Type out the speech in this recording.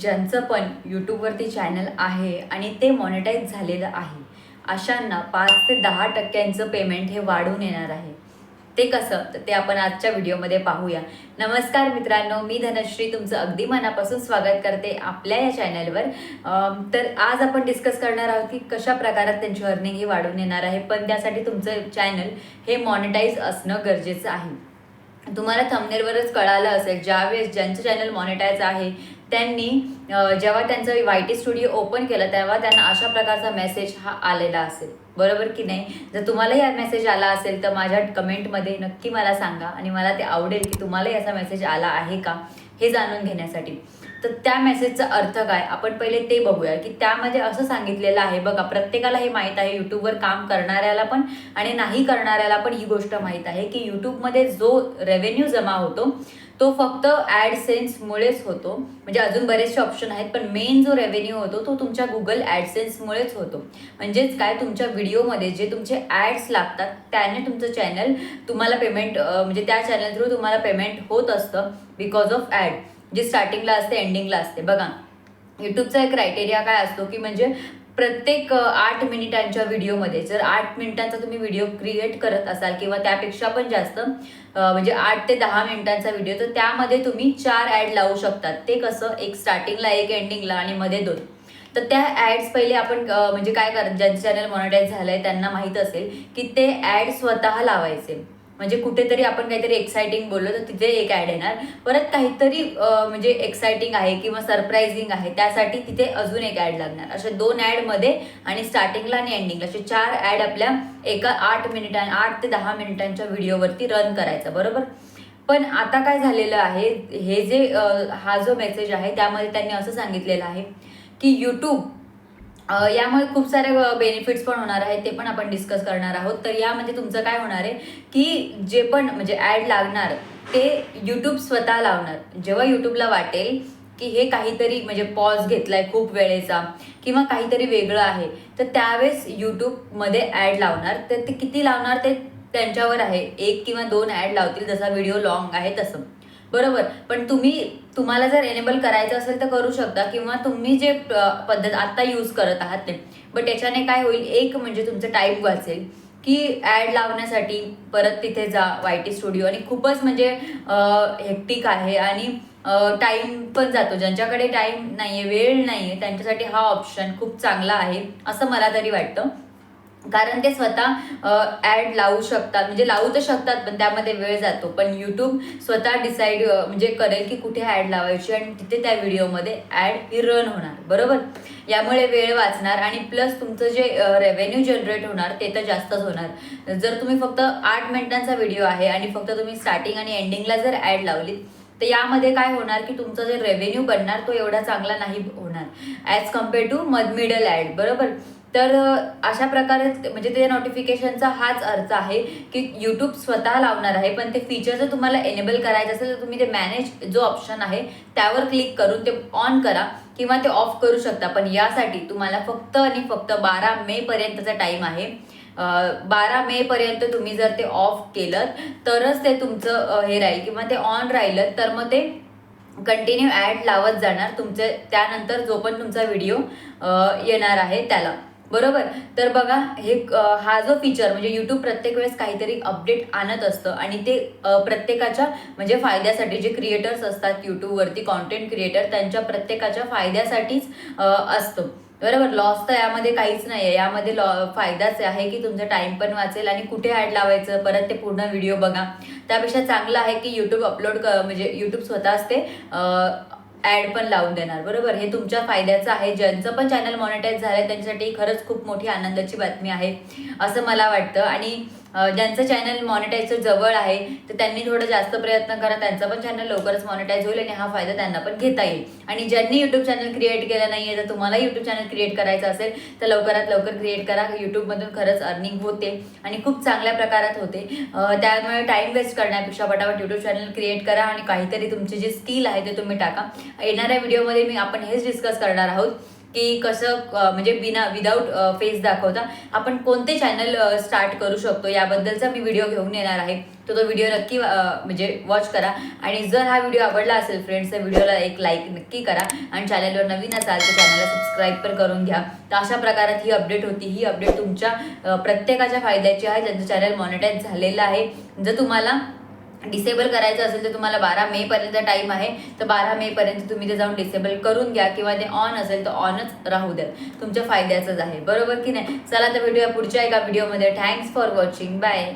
ज्यांचं पण यूट्यूबवरती चॅनल आहे आणि ते मॉनिटाईज झालेलं आहे. अशांना पाच ते दहा टक्क्यांचं पेमेंट हे वाढून येणार आहे. ते कसं? तर ते आपण आजच्या व्हिडिओमध्ये पाहूया. नमस्कार मित्रांनो मी धनश्री. तुमचं अगदी मनापासून स्वागत करते आपल्या या चॅनलवर तर आज आपण डिस्कस करणार आहोत की कशा प्रकारात त्यांची अर्निंग ही वाढून येणार आहे. पण त्यासाठी तुमचं चॅनल हे मॉनिटाईज असणं गरजेचं आहे. तुम्हाला थमनेरवरच कळालं असेल ज्यावेळेस ज्यांचं चॅनल मॉनिटाईज आहे त्यांनी जेव्हा त्यांचं वाय टी स्टुडिओ ओपन केलं तेव्हा त्यांना अशा प्रकारचा मेसेज हा आलेला असेल. बरोबर की नाही? जर तुम्हालाही हा मेसेज आला असेल तर माझ्या कमेंटमध्ये नक्की मला सांगा आणि मला ते आवडेल की तुम्हालाही असा मेसेज आला आहे का हे जाणून घेण्यासाठी. तर त्या मेसेजचा अर्थ काय? आपण पहिले ते बघूया की त्यामध्ये असं सांगितलेलं आहे बघा प्रत्येकाला हे माहीत आहे यूट्यूबवर काम करणाऱ्याला पण आणि नाही करणाऱ्याला पण ही गोष्ट माहीत आहे की यूट्यूबमध्ये जो रेव्हेन्यू जमा होतो तो फक्त ॲडसेन्समुळेच होतो. म्हणजे अजून बरेचसे ऑप्शन आहेत पण मेन जो रेव्हेन्यू होतो तो तुमच्या गुगल ॲडसेन्समुळेच होतो. म्हणजेच काय तुमच्या व्हिडिओमध्ये जे तुमचे ॲड्स लागतात त्याने तुमचं चॅनल तुम्हाला पेमेंट म्हणजे त्या चॅनल थ्रू तुम्हाला पेमेंट होत असतं बिकॉज ऑफ ॲड जे स्टार्टिंगला असते एंडिंगला असते. बघा यूट्यूबचा एक क्रायटेरिया काय असतो की म्हणजे प्रत्येक आठ मिनिटांच्या व्हिडिओमध्ये जर आठ मिनिटांचा तुम्ही व्हिडिओ क्रिएट करत असाल किंवा त्यापेक्षा पण जास्त म्हणजे आठ ते दहा मिनिटांचा व्हिडिओ तर त्यामध्ये तुम्ही चार ॲड लावू शकतात. ते कसं? एक स्टार्टिंगला एक एंडिंगला आणि मध्ये दोन. तर त्या ॲड्स पहिले आपण म्हणजे काय कर ज्यांचं चॅनल मॉनिटाईज झालं आहे त्यांना माहीत असेल की ते ॲड स्वतः लावायचे. म्हणजे कुठेतरी आपण काहीतरी एक्साइटिंग बोललो तर तिथे एक ॲड येणार. परत काहीतरी म्हणजे एक्सायटिंग आहे किंवा सरप्राईझिंग आहे त्यासाठी तिथे अजून एक ॲड लागणार. असे दोन ॲडमध्ये आणि स्टार्टिंगला आणि एंडिंगला असे चार ॲड आपल्या एका आठ मिनिटां आठ ते दहा मिनिटांच्या व्हिडिओवरती रन करायचा. बरोबर? पण आता काय झालेलं आहे हे जे हा जो मेसेज आहे त्यामध्ये त्यांनी असं सांगितलेलं आहे की यूट्यूब यामुळे खूप सारे बेनिफिट्स पण होणार आहेत ते पण आपण डिस्कस करणार आहोत. तर यामध्ये तुमचं काय होणार आहे की जे पण म्हणजे ॲड लागणार ते यूट्यूब स्वतः लावणार. जेव्हा यूट्यूबला वाटेल की हे काहीतरी म्हणजे पॉज घेतलाय खूप वेळेचा किंवा काहीतरी वेगळं आहे तर त्यावेळेस यूट्यूबमध्ये ॲड लावणार. तर ते किती लावणार ते त्यांच्यावर आहे. एक किंवा दोन ॲड लावतील जसा व्हिडिओ लॉंग आहे तसं. बरोबर. पण तुम्ही तुम्हाला जर एनेबल करायचं असेल तर करू शकता किंवा तुम्ही जे पद्धत आत्ता यूज करत आहात ते. बट याच्याने काय होईल एक म्हणजे तुमचं टाईम वाचेल की ॲड लावण्यासाठी परत तिथे जा वाय टी स्टुडिओ आणि खूपच म्हणजे हेक्टिक आहे आणि टाईम पण जातो. ज्यांच्याकडे टाईम नाही आहे वेळ नाही आहे त्यांच्यासाठी हा ऑप्शन खूप चांगला आहे असं मला तरी वाटतं. कारण ते स्वतः ॲड लावू शकतात. म्हणजे लावू तर शकतात पण त्यामध्ये वेळ जातो. पण यूट्यूब स्वतः डिसाईड म्हणजे करेल की कुठे ॲड लावायची आणि तिथे त्या व्हिडिओमध्ये ॲड ही रन होणार. बरोबर? यामुळे वेळ वाचणार आणि प्लस तुमचं जे रेव्हेन्यू जनरेट होणार ते तर जास्तच होणार. जर तुम्ही फक्त आठ मिनिटांचा व्हिडिओ आहे आणि फक्त तुम्ही स्टार्टिंग आणि एंडिंगला जर ॲड लावलीत तर यामध्ये काय होणार की तुमचा जे रेव्हेन्यू बनणार तो एवढा चांगला नाही होणार. ॲज कंपेअर टू मध मिडल ॲड बरोबर? तर अशा प्रकारे म्हणजे त्या नोटिफिकेशनचा हाच अर्थ आहे की यूट्यूब स्वतः लावणार आहे. पण ते फीचर जर तुम्हाला एनेबल करायचं असेल तर तुम्ही ते मॅनेज जो ऑप्शन आहे त्यावर क्लिक करून ते ऑन करा किंवा ते ऑफ करू शकता. पण यासाठी तुम्हाला फक्त आणि फक्त बारा मे पर्यंतचा टाईम आहे. बारा मे पर्यंत तुम्ही जर ते ऑफ केलं तरच ते तुमचं हे राहील किंवा ते ऑन राहिलं तर मग ते कंटिन्यू ॲड लावत जाणार तुमचे त्यानंतर जो पण तुमचा व्हिडिओ येणार आहे त्याला. बरोबर? तर बघा हे हा जो फीचर म्हणजे यूट्यूब प्रत्येक वेळेस काहीतरी अपडेट आणत असतं आणि ते प्रत्येकाच्या म्हणजे फायद्यासाठी जे क्रिएटर्स असतात यूट्यूबवरती कॉन्टेंट क्रिएटर त्यांच्या प्रत्येकाच्या फायद्यासाठीच असतो असतं. बरोबर? लॉस तर यामध्ये काहीच नाही आहे यामध्ये लॉ फायदाच आहे की तुमचा टाइम पण वाचेल आणि कुठे ॲड लावायचं परत ते पूर्ण व्हिडिओ बघा. त्यापेक्षा चांगलं आहे की यूट्यूब अपलोड क म्हणजे यूट्यूब स्वतःच ते ॲड पण लावून देणार बरोबर? हे तुमच्या फायद्याचं आहे. ज्यांचं पण चॅनल मॉनिटाईज झालं आहे त्यांच्यासाठी खरंच खूप मोठी आनंदाची बातमी आहे असं मला वाटतं. आणि ज्यांचं चॅनल मॉनिटाईजचं जवळ आहे तर त्यांनी थोडं जास्त प्रयत्न करा. त्यांचं पण चॅनल लवकरच मॉनिटाईज होईल आणि हा फायदा त्यांना पण घेता येईल. आणि ज्यांनी यूट्यूब चॅनल क्रिएट केलं नाही आहे तर तुम्हाला यूट्यूब चॅनल क्रिएट करायचं असेल तर लवकरात लवकर क्रिएट करा. यूट्यूबमधून खरंच अर्निंग होते आणि खूप चांगल्या प्रकारात होते. त्यामुळे टाईम वेस्ट करण्यापेक्षा पटापट यूट्यूब चॅनल क्रिएट करा आणि काहीतरी तुमचे जे स्किल आहे ते तुम्ही टाका. येणाऱ्या व्हिडिओमध्ये मी आपण हेच डिस्कस करणार आहोत. की कसं म्हणजे बिना विदाऊट फेस दाखवता आपण कोणते चॅनल स्टार्ट करू शकतो याबद्दलचा मी व्हिडिओ घेऊन येणार आहे. तर तो व्हिडिओ नक्की म्हणजे वॉच करा. आणि जर हा व्हिडिओ आवडला असेल फ्रेंड्स तर व्हिडिओला एक लाईक नक्की करा. आणि चॅनलवर नवीन असाल तर चॅनलला सबस्क्राईब पण करून घ्या. तर अशा प्रकारात ही अपडेट होती. ही अपडेट तुमच्या प्रत्येकाच्या फायद्याची आहे. ज्यांचं चॅनल मॉनिटाईज झालेलं आहे. जर तुम्हाला डिसेबल करायचं असेल तर तुम्हाला बारा मे पर्यंत टाइम आहे. तर बारा मे पर्यंत तुम्ही ते जाऊन डिसेबल करून घ्या किंवा ते ऑन असेल तर ऑनच राहू द्या तुमच्या फायद्याचंच आहे. बरोबर की नाही? चला तर भेटूया पुढच्या एका व्हिडिओमध्ये थँक्स फॉर वॉचिंग बाय